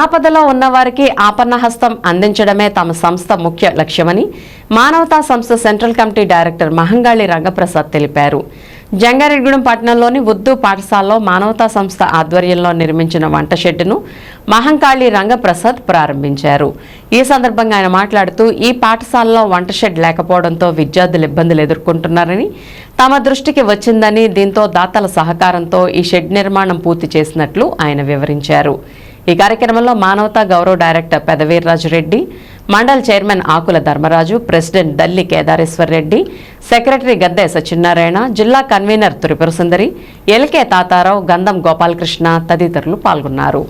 ఆపదలో ఉన్నవారికి ఆపన్నహస్తం అందించడమే తమ సంస్థ ముఖ్య లక్ష్యమని మానవతా సంస్థ central committee director Mahangali Rangaprasad తెలిపారు. జంగారెడ్డిగూడెం పట్టణంలోని ఉర్దూ పాఠశాలలో మానవతా సంస్థ ఆధ్వర్యంలో నిర్మించిన వంట షెడ్డును మహంకాళి రంగప్రసాద్ ప్రారంభించారు. ఈ సందర్భంగా ఆయన మాట్లాడుతూ ఈ పాఠశాలలో వంట షెడ్ లేకపోవడంతో విద్యార్థులు ఇబ్బందులు ఎదుర్కొంటున్నారని తమ దృష్టికి వచ్చిందని దీంతో దాతల సహకారంతో ఈ షెడ్ నిర్మాణం పూర్తి చేసినట్లు ఆయన వివరించారు. ఈ కార్యక్రమంలో మానవతా గౌరవ director Pedaveerraju Reddy mandal chairman Akula Dharmaraju president Dalli Kedareswar Reddy secretary Gadde Satyanarayana జిల్లా convener Tripura Sundari L K Tatarao Gandham Gopalakrishna తదితరులు పాల్గొన్నారు.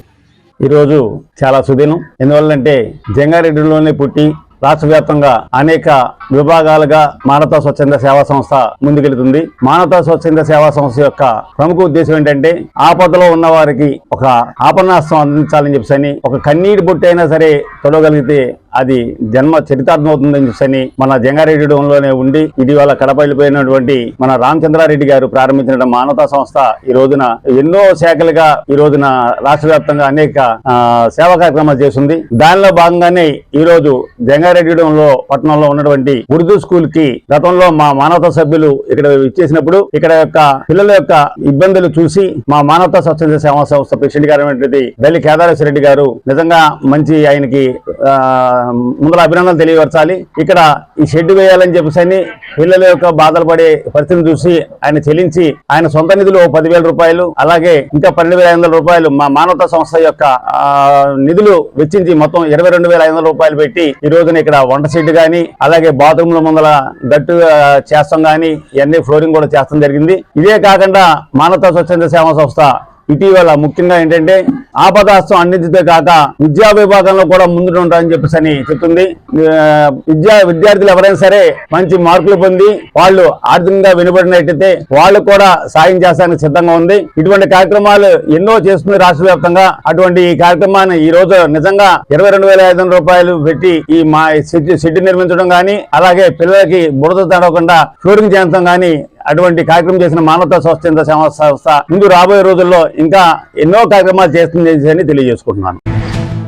ఈరోజు చాలా సుదినం. ఎందువల్లంటే జంగారెడ్డిలోనే పుట్టి రాష్ట్ర వ్యాప్తంగా అనేక విభాగాలుగా మానవతా స్వచ్ఛంద సేవా సంస్థ ముందుకెళ్తుంది. మానవతా స్వచ్ఛంద సేవా సంస్థ యొక్క ప్రముఖ ఉద్దేశం ఏంటంటే ఆపదలో ఉన్న వారికి ఒక ఆపన్నాస్తం అందించాలని చెప్పని ఒక కన్నీటి బొట్టు అయినా సరే చూడగలిగితే అది జన్మ చరితార్థం అవుతుందని చెప్పని మన జంగారెడ్డిలోనే ఉండి ఇటీవల కడప వెళ్ళిపోయినటువంటి మన రామచంద్రారెడ్డి గారు ప్రారంభించిన మానవతా సంస్థ ఈ రోజున ఎన్నో శాఖలుగా ఈ రోజున రాష్ట్ర వ్యాప్తంగా అనేక ఆ, సేవా కార్యక్రమాలు చేస్తుంది. దానిలో భాగంగానే ఈ రోజు జంగారెడ్డిలో పట్టణంలో ఉన్నటువంటి ఉర్దూ స్కూల్కి గతంలో మా మానవతా సభ్యులు ఇక్కడ ఇచ్చేసినప్పుడు ఇక్కడ యొక్క పిల్లల యొక్క ఇబ్బందులు చూసి మా మానవతా స్వచ్ఛంద సేవా సంస్థ ప్రెసిడెంట్ గారు దళి కేదారేశ్వర రెడ్డి గారు నిజంగా మంచి ఆయనకి ముందర అభినందనలు తెలియపరచాలి. ఇక్కడ ఈ షెడ్ వేయాలని చెప్పేసి పిల్లల యొక్క బాధలు పడే పరిస్థితిని చూసి ఆయన చెల్లించి ఆయన సొంత నిధులు పదివేల రూపాయలు అలాగే ఇంకా పన్నెండు వేల ఐదు వందల రూపాయలు మా మానవతా సంస్థ యొక్క నిధులు వెచ్చించి మొత్తం ఇరవై రెండు వేల ఐదు వందల రూపాయలు పెట్టి ఈ రోజున ఇక్కడ వంట షెడ్ గాని అలాగే బాత్రూమ్ల ముందల గట్టు చేస్తాం గాని ఇవన్నీ ఫ్లోరింగ్ కూడా చేస్తాం జరిగింది. ఇదే కాకుండా మానవతా స్వచ్ఛంద సేవా సంస్థ ఇటీవల ముఖ్యంగా ఏంటంటే ఆపదాస్తం అందించే కాక విద్యా విభాగంలో కూడా ముందు ఉంటారని చెప్పేసి అని చెప్తుంది. విద్యా విద్యార్థులు ఎవరైనా సరే మంచి మార్కులు పొంది వాళ్ళు ఆర్థికంగా వెనుబడినట్టయితే వాళ్ళు కూడా సాయం చేస్తానికి సిద్ధంగా ఉంది. ఇటువంటి కార్యక్రమాలు ఎన్నో చేస్తుంది రాష్ట్ర వ్యాప్తంగా. అటువంటి ఈ కార్యక్రమాన్ని ఈ రోజు నిజంగా ఇరవై రెండు వేల ఐదు వందల రూపాయలు పెట్టి ఈ మా షెడ్ నిర్మించడం గానీ అలాగే పిల్లలకి బురద తడవకుండా ఫ్లోరింగ్ చేయడం గానీ అటువంటి కార్యక్రమం చేసిన మానవతా స్వచ్ఛంద సంస్థ ముందు రాబోయే రోజుల్లో ఇంకా ఎన్నో కార్యక్రమాలు చేస్తుంది. అని తెలియజేసుకుంటున్నాను.